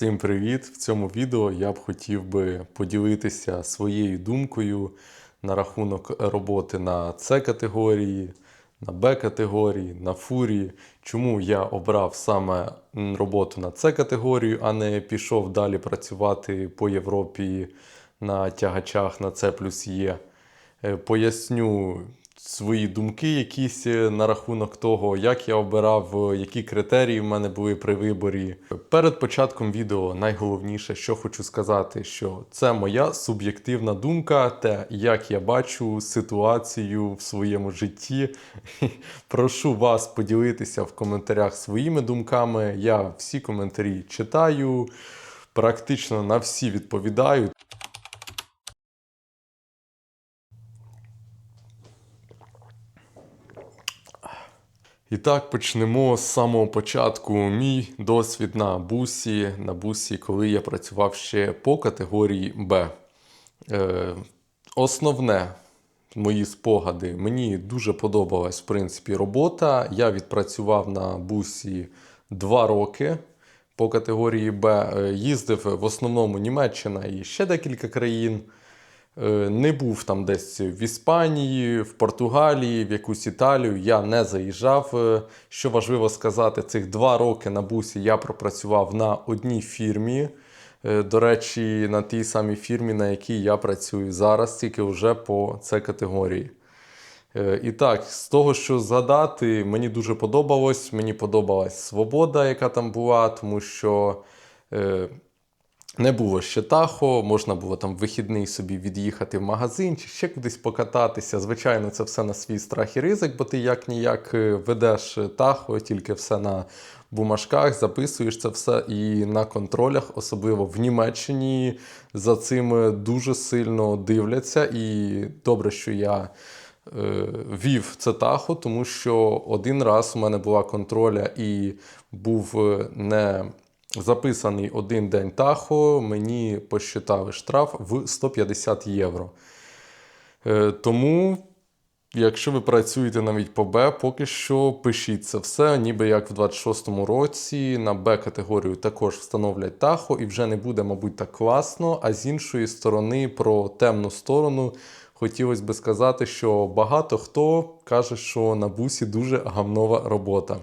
Всім привіт! В цьому відео я б хотів би поділитися своєю думкою на рахунок роботи на С категорії, на Б категорії, на фурі. Чому я обрав саме роботу на С категорію, а не пішов далі працювати по Європі на тягачах на С плюс Є. Е, Поясню свої думки якісь е, на рахунок того, як я обирав, е, які критерії в мене були при виборі. Перед початком відео найголовніше, що хочу сказати, що це моя суб'єктивна думка, те, як я бачу ситуацію в своєму житті. Прошу вас поділитися в коментарях своїми думками. Я всі коментарі читаю, практично на всі відповідаю. І так почнемо з самого початку. Мій досвід на бусі, на бусі, коли я працював ще по категорії Б. Е, основне мої спогади. Мені дуже подобалась в принципі робота. Я відпрацював на бусі 2 роки по категорії Б. Е, Їздив в основному Німеччина і ще декілька країн. Е, Не був там десь в Іспанії, в Португалії, в якусь Італію. Я не заїжджав. Е, Що важливо сказати, цих два роки на бусі я пропрацював на одній фірмі. Е, До речі, на тій самій фірмі, на якій я працюю зараз, тільки вже по С категорії. І так, з того, що згадати, мені дуже подобалось. Мені подобалась свобода, яка там була, тому що не було ще тахо, можна було там вихідний собі від'їхати в магазин чи ще кудись покататися. Звичайно, це все на свій страх і ризик, бо ти як ніяк е, ведеш тахо, тільки все на бумажках, записуєш це все і на контролях, особливо в Німеччині, за цим е, дуже сильно дивляться. І добре, що я е, вів це тахо, тому що один раз у мене була контроля і був е, не записаний один день тахо, мені посчитали штраф в 150 євро. Е, Тому, якщо ви працюєте навіть по Б, поки що пишіть це все, ніби як в 26-му році на Б категорію також встановлять тахо, і вже не буде, мабуть, так класно. А з іншої сторони, про темну сторону, хотілося би сказати, що багато хто каже, що на бусі дуже гамнова робота.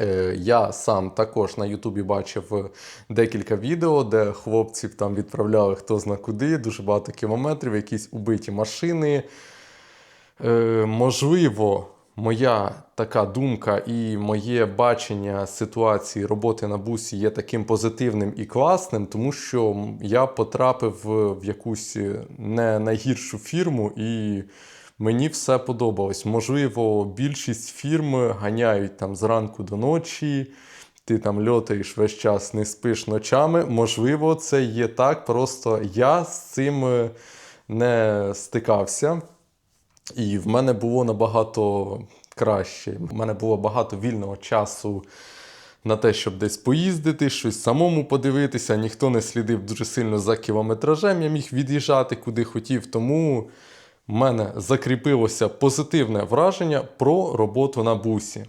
Е, Я сам також на Ютубі бачив декілька відео, де хлопців там відправляли хто зна куди, дуже багато кілометрів, якісь убиті машини. Е, Можливо, моя така думка і моє бачення ситуації роботи на бусі є таким позитивним і класним, тому що я потрапив в якусь не найгіршу фірму і. Мені все подобалось. Можливо, більшість фірм ганяють там зранку до ночі, ти там льотаєш весь час, не спиш ночами. Можливо, це є так. Просто я з цим е, не стикався. І в мене було набагато краще. В мене було багато вільного часу на те, щоб десь поїздити, щось самому подивитися. Ніхто не слідив дуже сильно за кілометражем. Я міг від'їжджати куди хотів. Тому в мене закріпилося позитивне враження про роботу на бусі.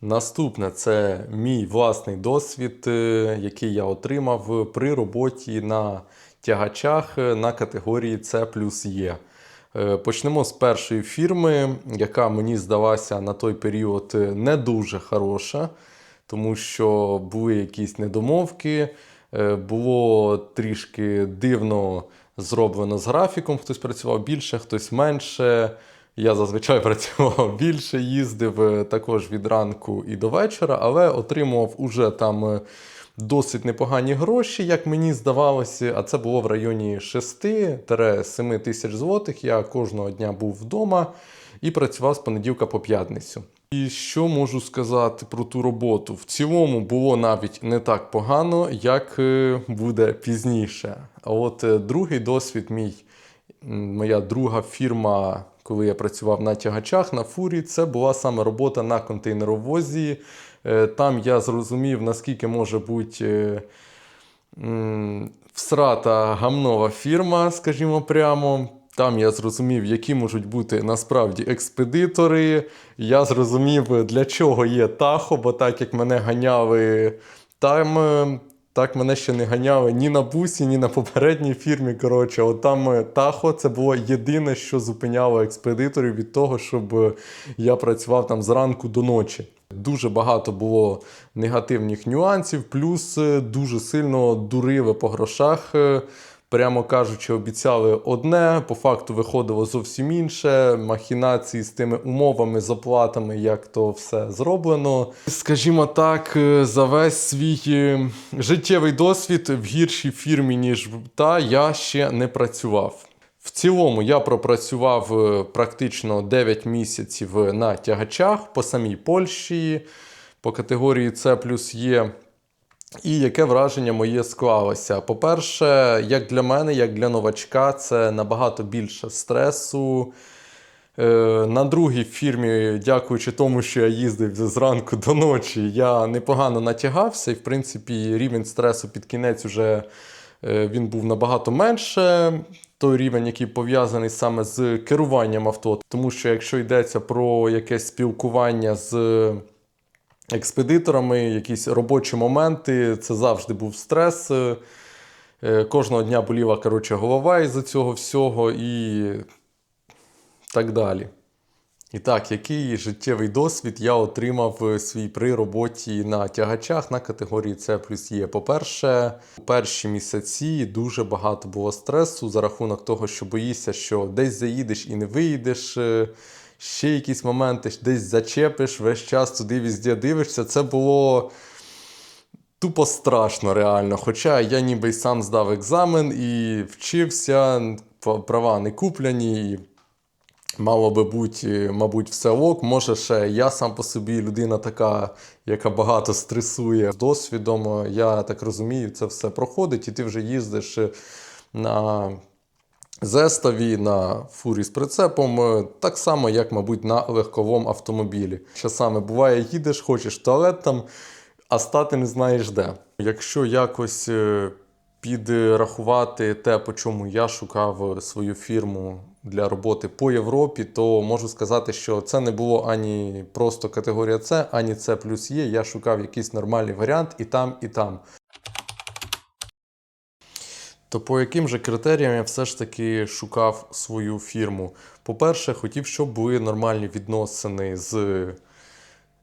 Наступне це мій власний досвід, е, який я отримав при роботі на тягачах на категорії С плюс Е, Почнемо з першої фірми, яка мені здалася на той період е, не дуже хороша, тому що були якісь недомовки, е, було трішки дивно зроблено з графіком. Хтось працював більше, хтось менше. Я зазвичай працював більше, їздив е, також від ранку і до вечора, але отримував уже там е, досить непогані гроші, як мені здавалося. А це було в районі 6-7 тисяч злотих. Я кожного дня був вдома і працював з понеділка по п'ятницю. І що можу сказати про ту роботу? В цілому було навіть не так погано, як е, буде пізніше. А от е, другий досвід мій моя друга фірма, коли я працював на тягачах на фурі, це була саме робота на контейнеровозі. Е, Там я зрозумів, наскільки може бути всрата гамнова фірма, скажімо прямо. Там я зрозумів, які можуть бути насправді експедитори. Я зрозумів, для чого є Тахо, бо так як мене ганяли там, е, так мене ще не ганяли ні на бусі, ні на попередній фірмі. Коротше, от там е, Тахо це було єдине, що зупиняло експедиторів від того, щоб е, я працював там зранку до ночі. Дуже багато було негативних нюансів, плюс дуже сильно дурили по грошах. Прямо кажучи, обіцяли одне, по факту виходило зовсім інше. Махінації з тими умовами, з оплатами, як то все зроблено. Скажімо так, е, за весь свій е, життєвий досвід в гіршій фірмі, ніж та, я ще не працював. В цілому я пропрацював е, практично 9 місяців на тягачах по самій Польщі, по категорії С плюс Є. І яке враження моє склалося? По-перше, як для мене, як для новачка, це набагато більше стресу. Е, На другій фірмі, дякуючи тому, що я їздив зранку до ночі, я непогано натягався, і в принципі рівень стресу під кінець уже е, він був набагато менше. Той рівень, який пов'язаний саме з керуванням авто. Тому що якщо йдеться про якесь спілкування з експедиторами, якісь робочі моменти, це завжди був стрес. Е, Кожного дня боліла коротше, голова із-за цього всього і так далі. І так, який життєвий досвід я отримав е, свій при роботі на тягачах на категорії С плюс Є. По-перше, у перші місяці дуже багато було стресу за рахунок того, що боїшся, що десь заїдеш і не виїдеш. Ще якісь моменти, десь зачепиш, весь час туди візде дивишся. Це було тупо страшно, реально. Хоча я ніби й сам здав екзамен і вчився, права не куплені. І Мало би бути, мабуть, все ок. Може, ще я сам по собі людина така, яка багато стресує з досвідом. Я так розумію, це все проходить, і ти вже їздиш на зеставі, на фурі з прицепом, е, так само, як, мабуть, на легковому автомобілі. Часами буває, їдеш, хочеш в туалет там, а стати не знаєш де. Якщо якось е, підрахувати те, по чому я шукав свою фірму для роботи по Європі, то можу сказати, що це не було ані просто категорія С, ані С плюс Є. Я шукав якийсь нормальний варіант і там, і там. То по яким же критеріям я все ж таки шукав свою фірму? По-перше, хотів, щоб були нормальні відносини з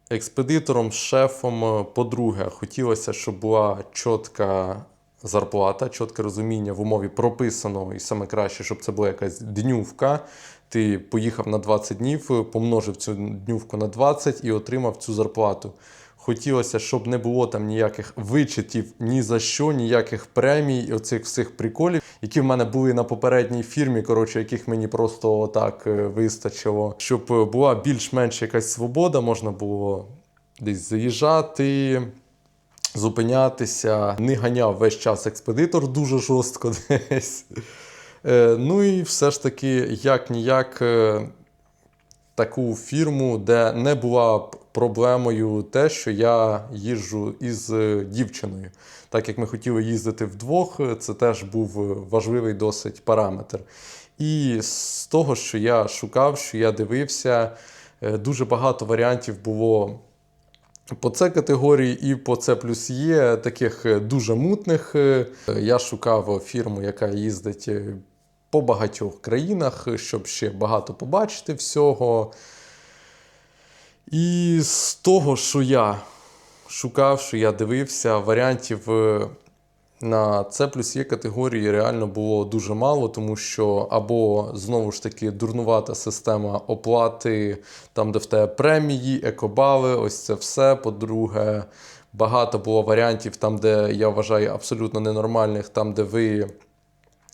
експедитором, з шефом. По-друге, хотілося, щоб була чітка зарплата, чітке розуміння в умові прописано, і саме краще, щоб це була якась днювка. Ти поїхав на 20 днів, помножив цю днювку на 20 і отримав цю зарплату. Хотілося, щоб не було там ніяких вичитів ні за що, ніяких премій, оцих всіх приколів, які в мене були на попередній фірмі, коротше, яких мені просто так вистачило. Щоб е, була більш-менш якась свобода, можна було десь заїжджати, зупинятися, не ганяв весь час експедитор дуже жорстко десь. Е, Ну і все ж таки, як ніяк, е, таку фірму, де не була проблемою те, що я їжджу із е, дівчиною. Так як ми хотіли їздити вдвох, е, це теж був е, важливий досить параметр. І з того, що я шукав, що я дивився, дуже багато варіантів було. По С категорії і по С плюс є таких дуже мутних. Я шукав фірму, яка їздить по багатьох країнах, щоб ще багато побачити всього. І з того, що я шукав, що я дивився, варіантів е, на С плюс Є категорії реально було дуже мало, тому що або знову ж таки дурнувата система оплати, там, де в тебе премії, екобали, ось це все. По-друге, багато було варіантів там, де я вважаю абсолютно ненормальних, там, де ви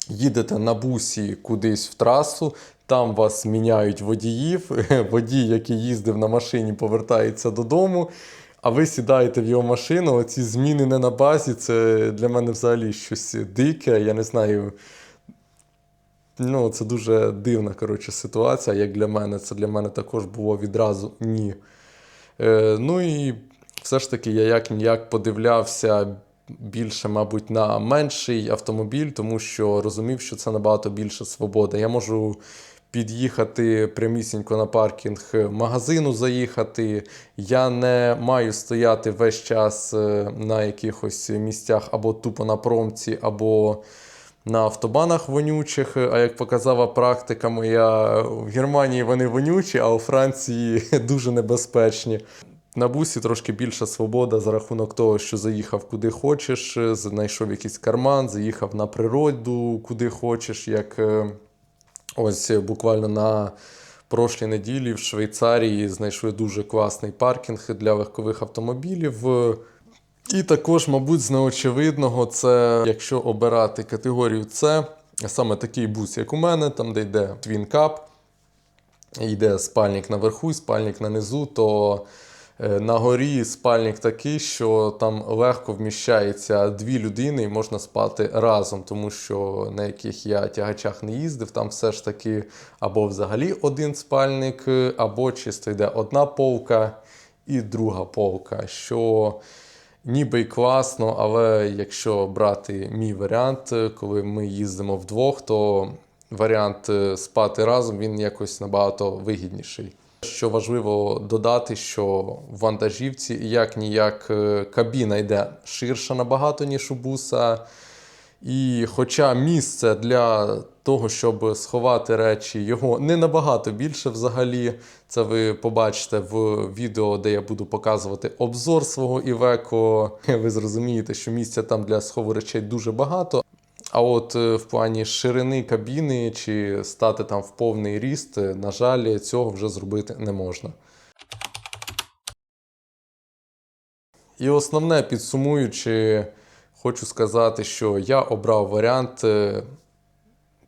їдете на бусі кудись в трасу, там вас міняють водіїв. Водій, який їздив на машині, повертається додому. А ви сідаєте в його машину. Оці зміни не на базі. Це для мене взагалі щось дике. Я не знаю. Ну, це дуже дивна коротше, ситуація, як для мене. Це для мене також було відразу ні. Е, ну і все ж таки, я як ніяк подивлявся більше, мабуть, на менший автомобіль, тому що розумів, що це набагато більше свобода. Я можу під'їхати прямісінько на паркінг магазину заїхати. Я не маю стояти весь час е, на якихось місцях або тупо на промці, або на автобанах вонючих. А як показала практика моя, в Германії вони вонючі, а у Франції дуже небезпечні. На бусі трошки більша свобода за рахунок того, що заїхав куди хочеш, е, знайшов якийсь карман, заїхав на природу куди хочеш, як е, ось е, буквально на прошлій неділі в Швейцарії знайшли дуже класний паркінг для легкових автомобілів. І також, мабуть, з неочевидного, це якщо обирати категорію С, саме такий бус, як у мене, там де йде Twin Cup, йде спальник наверху і спальник на низу, то на горі спальник такий, що там легко вміщається дві людини і можна спати разом, тому що на яких я тягачах не їздив, там все ж таки або взагалі один спальник, е, або чисто йде одна полка і друга полка. що ніби й класно, але якщо брати мій варіант, е, коли ми їздимо вдвох, то варіант е, спати разом він якось набагато вигідніший. Що важливо додати, що в вантажівці як ніяк е, кабіна йде ширша набагато, ніж у буса. І хоча місце для того, щоб сховати речі, його не набагато більше взагалі. Це ви побачите в відео, де я буду показувати обзор свого Івеко. Ви зрозумієте, що місця там для схову речей дуже багато. А от е, в плані ширини кабіни чи стати там в повний ріст, е, на жаль, цього вже зробити не можна. І основне підсумуючи, хочу сказати, що я обрав варіант е,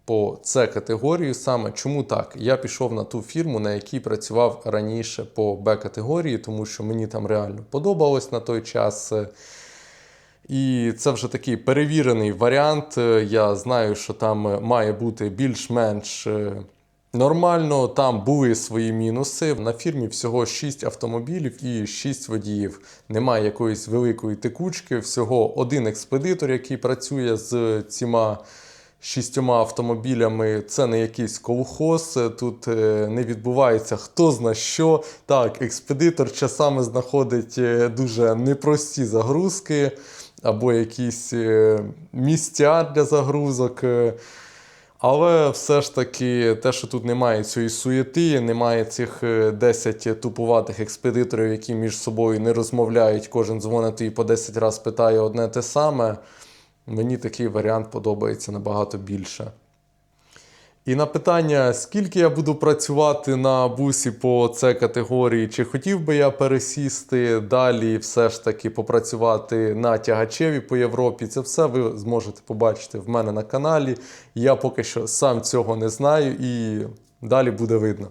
по С категорії саме. Чому так? Я пішов на ту фірму, на якій працював раніше по Б категорії, тому що мені там реально подобалось на той час. І це вже такий перевірений варіант. Е, Я знаю, що там е, має бути більш-менш е, нормально. Там були свої мінуси. На фірмі всього 6 автомобілів і 6 водіїв. Немає якоїсь великої текучки, всього один експедитор, який працює з ціма шістьома автомобілями. Це не якийсь колхоз. Тут не відбувається хто зна що. Так, експедитор часами знаходить дуже непрості загрузки або якісь е, місця для загрузок. е. Але все ж таки, те, що тут немає цієї суєти, немає цих е, 10 тупуватих експедиторів, які між собою не розмовляють, кожен дзвонить і по 10 разів питає одне те саме. Мені такий варіант подобається набагато більше. І на питання, скільки я буду працювати на бусі по С категорії, чи хотів би я пересісти далі, все ж таки попрацювати на тягачеві по Європі, це все ви зможете побачити в мене на каналі. Я поки що сам цього не знаю і далі буде видно.